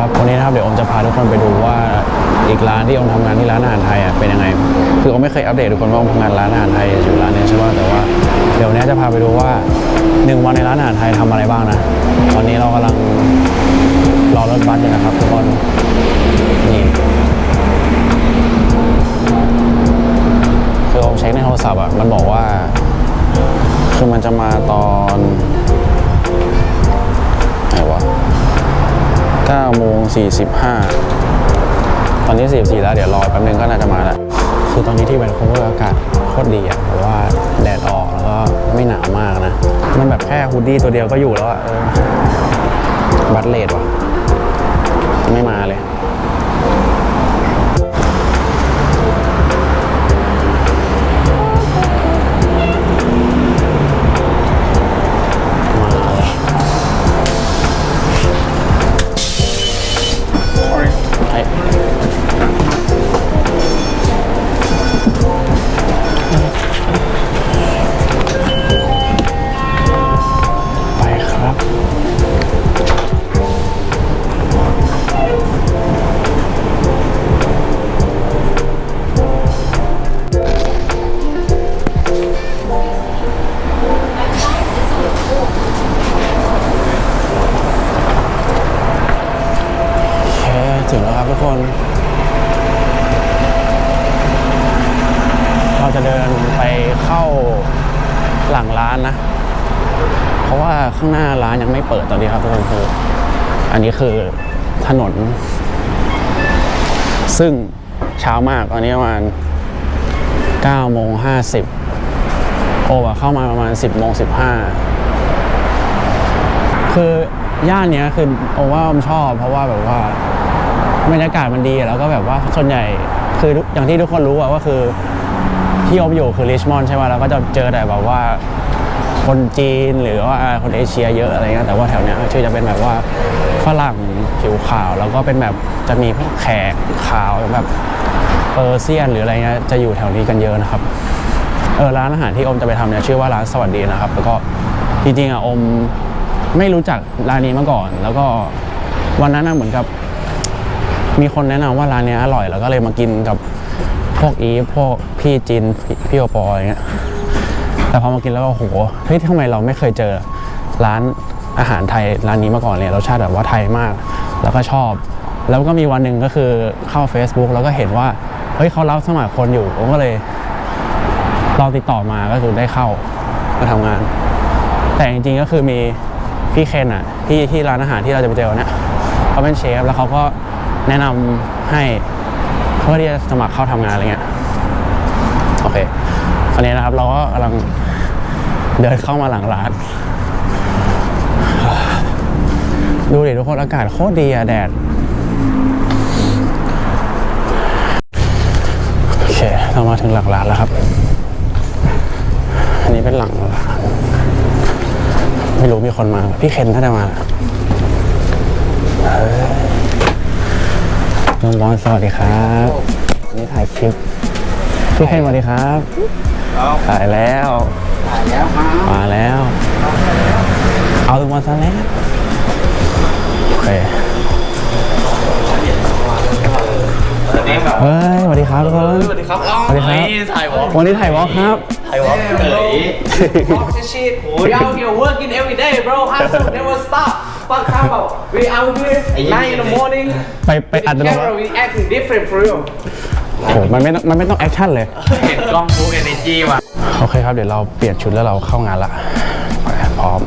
ครับวันนี้นะครับเดี๋ยวอมจะพาทุกคนไปดูว่าอีกร้านที่อมทำงานที่ร้านอาหารไทยอะเป็นยังไง คืออมไม่เคยอัปเดตทุกคนว่าอมทำงานร้านอาหารไทยอยู่ร้านนี้ใช่ป่ะแต่ว่าเดี๋ยวนี้จะพาไปดูว่าหนึ่งวันในร้านอาหารไทยทำอะไรบ้างนะตอนนี้เรากำลังรอรถบัสอยู่นะครับทุกคนนี่คืออมเช็คในโทรศัพท์อะมันบอกว่าคือมันจะมาตอน 9โมง45 ตอนนี้ 44 แล้ว เดี๋ยวรอแป๊บนึงก็น่าจะมาแล้ว คือตอนนี้ที่แวนคูเวอร์อากาศโคตรดีอะเพราะว่าแดดออกแล้วก็ไม่หนาวมากนะ มันแบบแค่ฮูดดี้ตัวเดียวก็อยู่แล้วอะบัตเลดว่ะ ไม่มาเลย คนเราจะเดินไปเข้าหลังร้านนะ เพราะว่าข้างหน้าร้านยังไม่เปิดตอนนี้ครับทุกคนคืออันนี้คือถนน ซึ่งเช้ามากตอนนี้ประมาณ9โมง50 โอ้อะเข้ามาประมาณ 10โมง15 คือย่านนี้คือโอว่าผมชอบเพราะว่าแบบว่า บรรยากาศมันดีแล้วก็แบบว่าส่วนใหญ่คืออย่างที่ทุกคนรู้อะว่าคือที่อมอยู่คือริชมอนด์ใช่ไหมแล้วก็จะเจอแต่แบบว่าคนจีนหรือว่าคนเอเชียเยอะอะไรเงี้ยแต่ว่าแถวเนี้ยชื่อจะเป็นแบบว่าฝรั่งผิวขาว แล้วก็เป็นแบบจะมีพวกแขกขาวแบบเปอร์เซียนหรืออะไรเงี้ยจะอยู่แถวนี้กันเยอะนะครับเออร้านอาหารที่อมจะไปทำเนี่ยชื่อว่าร้านสวัสดีนะครับ แล้วก็จริงๆอะอมไม่รู้จักร้านนี้มาก่อน แล้วก็วันนั้นนะเหมือนกับ มีคนแนะนำว่าร้านนี้อร่อยแล้วก็เลยมากินกับพวกอีฟพวกพี่จินพี่โอปออะไรเงี้ยแต่พอมากินแล้วก็โอ้โหเฮ้ยทำไมเราไม่เคยเจอร้านอาหารไทยร้านนี้มาก่อนเลยรสชาติแบบว่าไทยมาก แล้วก็ชอบ แล้วก็มีวันหนึ่งก็คือเข้า Facebook แล้วก็เห็นว่าเฮ้ยเขารับสมัครคนอยู่ผมก็เลยเราติดต่อมาก็คือได้เข้ามาทำงาน แต่จริงๆก็คือมีพี่เคนอะที่ที่ร้านอาหารที่เราจะไปเจอนเนี่ยเขาเป็นเชฟแล้วเขาก็ แนะนำให้เพื่อที่จะสมัครเข้าทำงานอะไรเงี้ยโอเคตอนนี้นะครับ เราก็กำลังเดินเข้ามาหลังร้าน ดูดิทุกคนอากาศโคตรดีอะแดดโอเค เรามาถึงหลังร้านแล้วครับ อันนี้เป็นหลังร้านไม่รู้มีคนมา พี่เคนน่าจะมาเฮ้ย น้องบอลสวัสดีครับวันนี่ถ่ายคลิปพี่เคนสวัสดีครับถ่ายแล้วถ่ายแล้วครับ มาแล้ว เอาทุกวันซะแล้วโอเค เฮ้ยสวัสดีครับทุกคนสวัสดีครับสวัสดีครับถ่ายวอล์กวันนี้ถ่ายวอล์กครับถ่ายวอล์กเฉย Walk the shit we out here working every day bro hustle never stop fuck about we out here nine in the morning ไปไปอัดลง camera we acting different for real โอ้โหมันไม่ต้องมันไม่ต้องแอคชั่นเลยเห็นกล้องฟูเอเนจีว่ะโอเคครับเดี๋ยวเราเปลี่ยนชุดแล้วเราเข้างานละไปพร้อม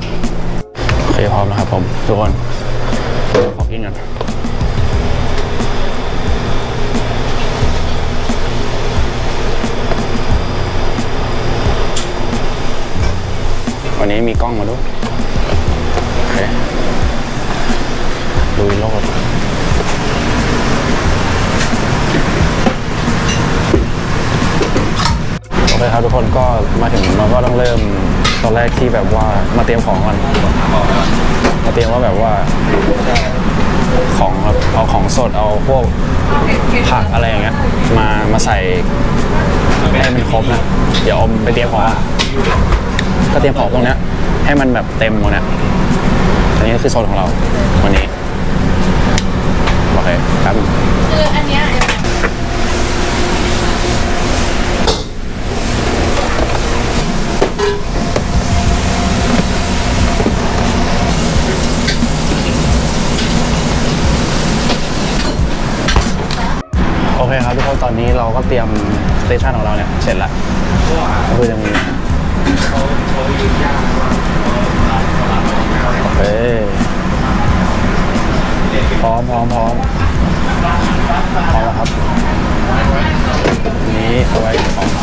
โอเคพร้อมแล้วครับผมทุกคนขอกินก่อน วันนี้มีกล้องมาด้วยโอเคลุยโลดโอเคครับทุกคนก็มาถึงเราก็ต้องเริ่มตอนแรกที่แบบว่ามาเตรียมของก่อนมาเตรียมว่าแบบว่าของแบบเอาของสดเอาพวกผักอะไรอย่างเงี้ยมามาใส่ให้มันครบนะ เดี๋ยวเอาไปเตรียมของอะ ก็เตรียมของตรงเนี้ยให้มันแบบเต็มหมดนี่ยอันนี้ก็คือโซนของเราวันนี้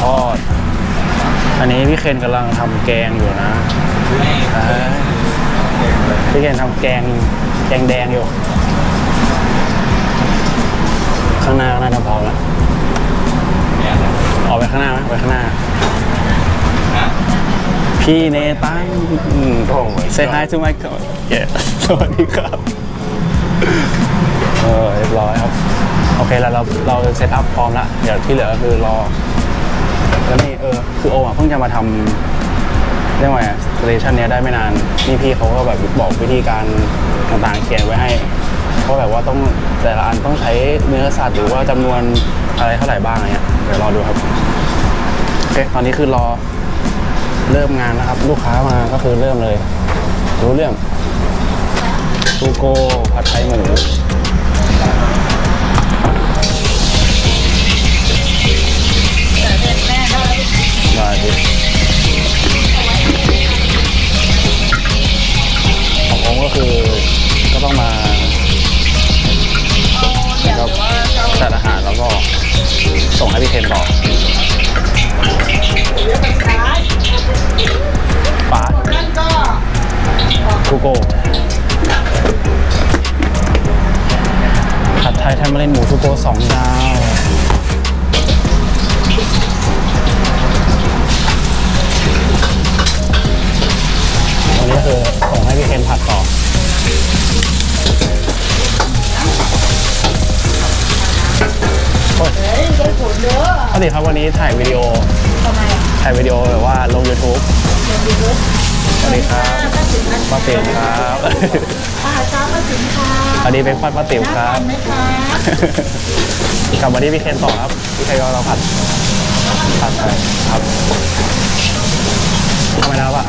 ทอด อันนี้พี่เคนกำลังทำแกงอยู่นะอ่าพี่เคนทำแกงแกงแดงอยู่ ข้างหน้าก็น่าจะพร้อมแล้วออกไปข้างหน้าไหมไปข้างหน้า พี่เนตันโอ้ย say hi to my c o yeah สวัสดีครับเออเรียบร้อยครับ โอเคแล้วเราเราเซตอัพพร้อมแล้ว เดี๋ยวที่เหลือก็คือรอ แล้วนี่เออคือโออะเพิ่งจะมาทำเรียกว่าไงสเตชันเนี้ยได้ไม่นานนี่พี่เขาก็แบบบอกวิธีการต่างๆเขียนไว้ให้ว่าแบบว่าต้องแต่ละอันต้องใช้เนื้อสัตว์หรือว่าจำนวนอะไรเท่าไหร่บ้างอะไรเงี้ยเดี๋ยวรอดูครับโอเคตอนนี้คือรอเริ่มงานนะครับ ลูกค้ามาก็คือเริ่มเลย รู้เรื่องซูโกผัดไทยหมู กสองดาวตรงนี้คือส่งให้พี่เคนผัดต่อโอ้ยปกติครับวันนี้ถ่ายวิดีโอทำไมอะถ่ายวิดีโอแบบว่าลง YouTube ส วัสดีครับป้าติ๋วครับอาหารเช้ามาถึงค่ะสวัสดีเป็นฟันป้าติ๋วครับ ทานไหมคะกลับมาที่พี่เคนต่อครับพี่เคนเราผัดผัดไปครับทำไมแล้วปะ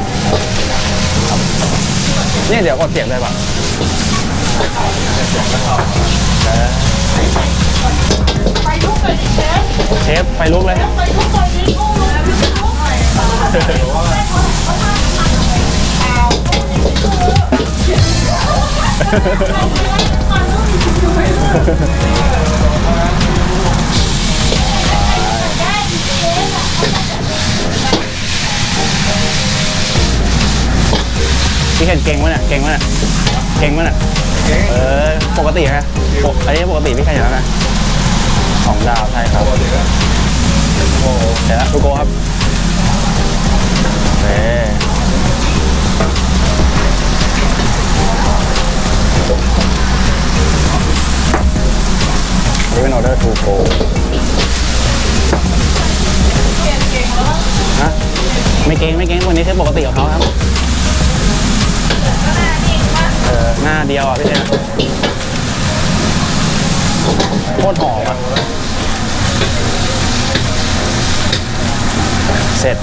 ครับเนี่ยเดี๋ยวกดเสียงเลยปะไปลุกเลยดิเชฟเชฟไฟลุกเลย ไปลุกเลยดิโอ้ลุกลุกหน่อยเอ พี่เคนเก่งวะเนี่ยเก่งวะเนี่ยเก่งวะเนี่ยเออปกติฮะปกอันนี้ปกติพี่เคนอยู่แล้วนะสองดาวใช่ครับเดี๋ยวละทุกโกครับเอ๊นี่ โกฮะไม่เก่งไม่เก่งวันนี้ใช้ปกติของเขาครับเออหน้าเดียวอะพี่เนี่ยโคตรหอมอะเสร็จ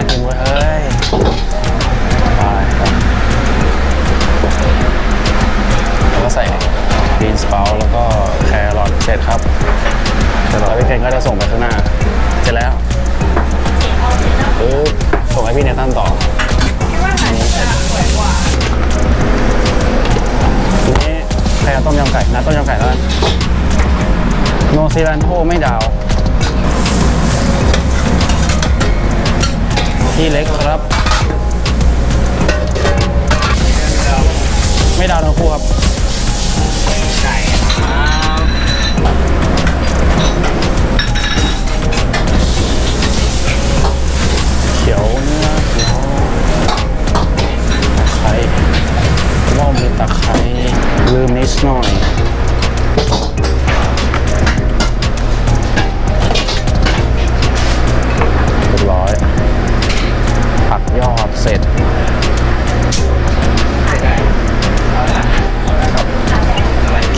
ากินเว้ยเฮ้ยไปแล้วก็ใส่บีนสเปาแล้วก็แครอทเสร็จครับเสร็จแล้วพี่เคนก็จะส่งไปข้างหน้า เสร็จแล้วปึ๊บส่งให้พี่เนตันต่ออันนี้เสร็จทีนี้ใครอาต้มยำไก่นัดต้มยำไก่แล้วกันโนซิลันโทไม่ดาว ที่เล็กครับ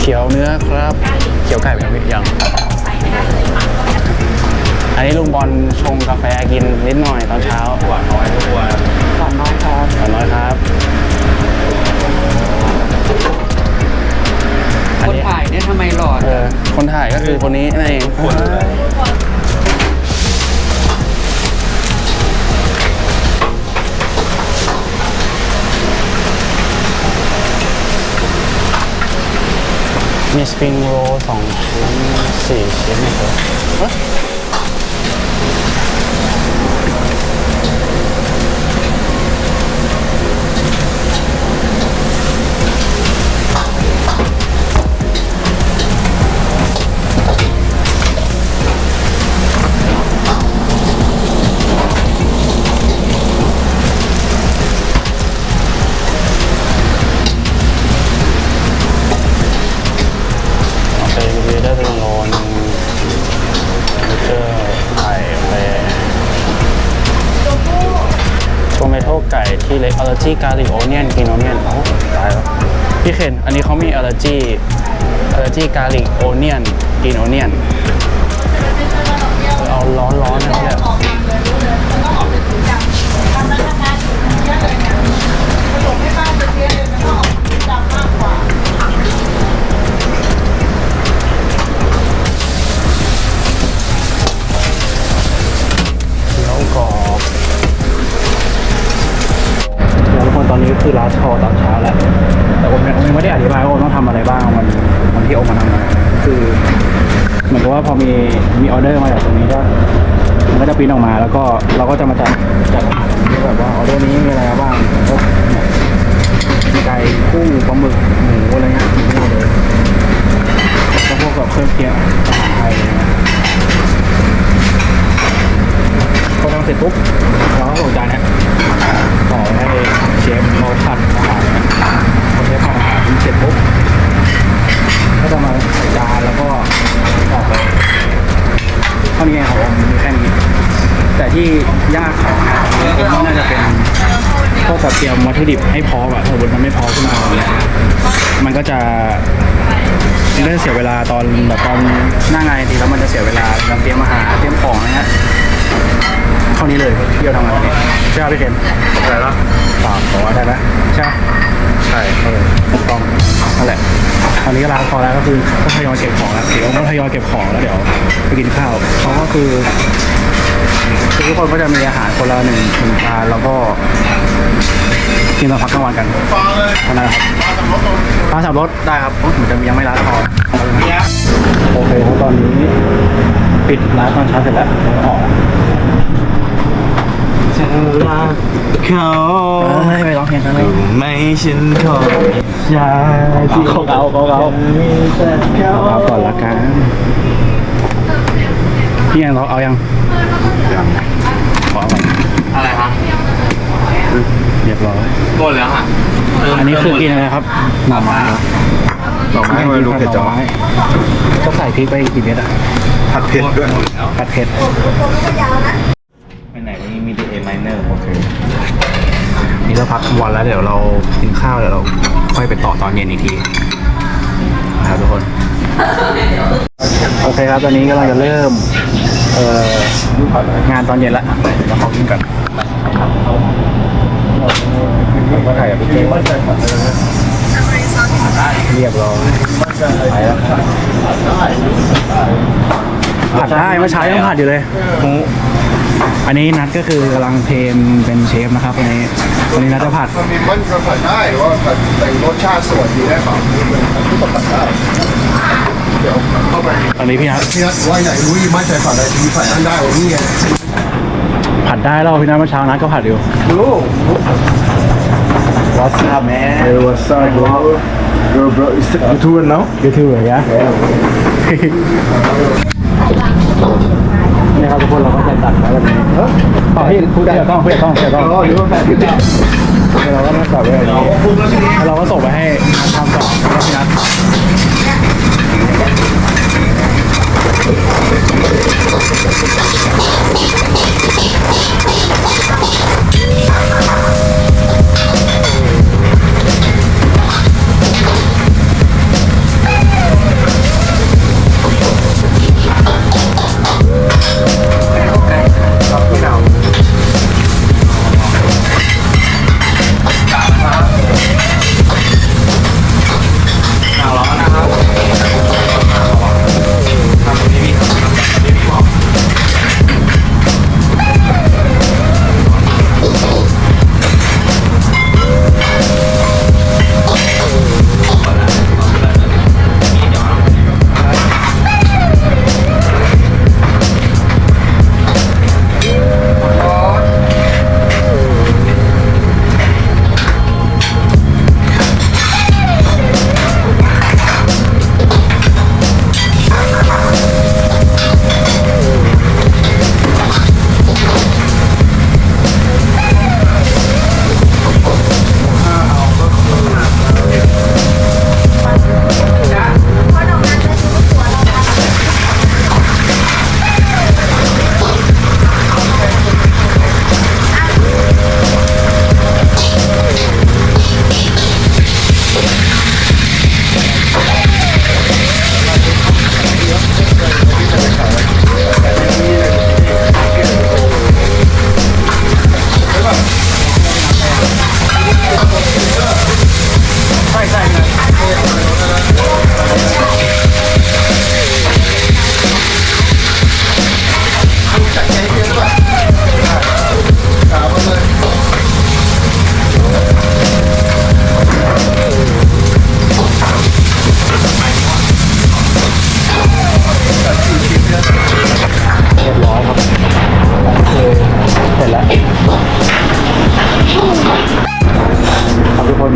เขียวเนื้อครับ เขียวไก่แบบนวิยังอันนี้ลุงบอลชงกาแฟกินนิดหน่อยตอนเช้าหวานน้อยหวานน้อยครับหวานน้อยครับคนถ่ายเนี่ยทำไมหลอดเออคนถ่ายก็คือคนนี้นั่นเอง มีสปริงโรลสองชิ้นสี่ชิ้นนะครับ โทเมโต้ไก่ที่เล็กอัลเลอร์จีกาลิกโอเนียนกินโอเนียนโอ้ตายแล้วพี่เคนอันนี้เขามีอัลเลอร์จีอัลเลอร์จีกาลิกโอเนียนกินโอเนียนเอาร้อนร้อนๆนะ คือร้านคอตอนเช้าแหล้วแต่ผมยังไม่ได้อธิบายว่าผมต้องทำอะไรบ้างวันวันที่โอกมาทำงานคือเหมือนกับว่าพอมีมีออเดอร์มาจากตรงนี้ก็มันก็จะปริ้นออกมา แล้วก็เราก็จะมาจัดจัดอาหารแบบว่าออเดอร์นี้มีอะไรบ้างก็เนี่ยมีไก่กุ้งปลาหมึกหมูอะไรเงี้ยมีหมดเลยแล้วพวกแบบเครื่องเคียงอาหารไทยอะเงี้ยพอทำเสร็จปุ๊บเราก็ส่งจานเนี้ ต่อให้เชฟเขาผัดอาหารเนี่ยพอเชฟผัดอาหารเสร็จปุ๊บก็จะมาใส่จานแล้วก็ออกไปเท่านี้เองของผมมีแค่นี้แต่ที่ยากของงานนี้ผมว่าน่าจะเป็นพวกแบบเตรียมวัตถุดิบให้พร้อมอะถ้าสมมติมันไม่พร้อมขึ้นมาเนี่ยมันก็จะมันก็จะเสียเวลาตอนแบบตอนหน้างานจริงๆแล้วมันจะเสียเวลาการเตรียมอาหารเตรียมของอะไรเงี้ย ท่านี้เลยที่เราทำงานนี้ใช่ไหมพี่เคนอะไรล่ะฝากบอกว่าได้ไหมใช่ไหมใช่เออถูกต้องนั่นแหละตอนนี้ก็ล้างพอแล้วก็คือก็ทยอยเก็บของแล้วเดี๋ยวก็ทยอยเก็บของแล้วเดี๋ยวไปกินข้าวเขาก็คือคือทุกคนก็จะมีอาหารคนละหนึ่งหนึ่งจานแล้วก็กินตอนพักกลางวันกันเท่านั้นครับปลาสับรถได้ครับโอ้เหมือนจะมียังไม่ล้างพอโอเคครับตอนนี้ปิดร้านตอนเช้าเสร็จแล้วเดี๋ยวออกเธอ รักเขาไม่ไปร้องเพลงกันเลยไม่ฉันขอใช่ที่เขาเขาเขาเขาเขาเอาก่อนละกันพี่ยังเราเอายังขอเอาออะไรฮะเรียบร้อยหมดแล้วฮะอันนี้คือกินอะไรครับหน่อไม้เหรอดอกไม้ไมรู้เผ็ดจังหน่อไม้ก็ใส่พริกไปกี่เม็ดอะผัดเผ็ดด้วยผัดเผ็ด มีแต่ A minor โอเคนี่เราพักวันแล้วเดี๋ยวเรากินข้าวเดี๋ยวเราค่อยไปต่อตอนเย็นอีกทีนะครับทุกคน โอเคครับตอนนี้กำลังจะเริ่มเอ่องานตอนเย็นละเราขอกินก่อนมก็ถ่ายกับพี่เจเรียบร้อยไปแล้วผัดได้เมื่อเช้ายังผัดอยู่เลย อันนี้นัดก็คือกำลังเทรนเป็นเชฟนะครับวันนี้วันนี้นัดจะผัดมันมีมันก็ผัดได้ว่าผัดแต่งรสชาติสวัสดีได้เปล่าทุกคนผัดได้เดี๋ยวเข้าไปตอนนี้พี่นัทพี่นัทว่าไหนรู้ยี่ไม่ใส่ผัดอะไรทีใส่อันได้วันนี้ไงผัดได้แล้วพี่นัทเมื่อเช้านัดก็ผัดอยู่รู้ What's up man Hey what's up bro bro bro is it you two now YouTube เหรอเนี่ยนี่ครับทุกคนเราก็จะตัดแล้ววันนี้ต่อพี่พูดได้ต้องเพูดต้องเพูดต้องอ๋อหรือว่าแบบนี้เราก็มาตัดไว้แบบนี้แล้วเราก็ส่งไปให้นัดทำต่อแล้วพี่นัท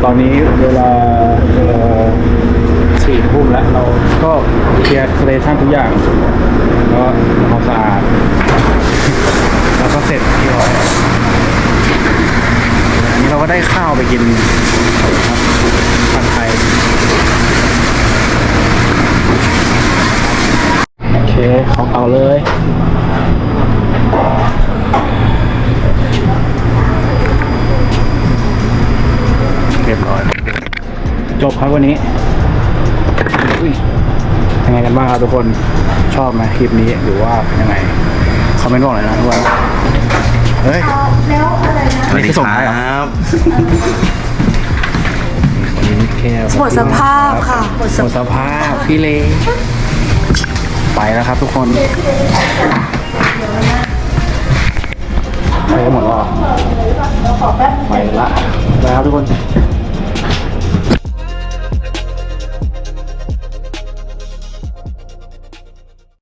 อนนี้เวลาเอ่สี่ทุ่มแล้วเราก็เคลียร์สเตชันทุกอย่างแล้วก็ทำความสะอาด แล้วก็เสร็จที่ร้อยอันนี้เราก็ได้ข้าวไปกินครับผัดไทยโอเคของเอาเลย เรียบร้อย จบครับวันนี้อุ๊ยยังไงกันบ้างครับทุกคนชอบไหมคลิปนี้หรือว่ายังไงคอมเมนต์บอกหน่อยนะทุกคนเฮ้ยสวัสดีส่งให้เหรอครับหมดสภาพค่ะหมดสภาพพี่เลไปแล้วครับทุกคนไปกันหมดแล้วเหรอไปละไปครับทุกคน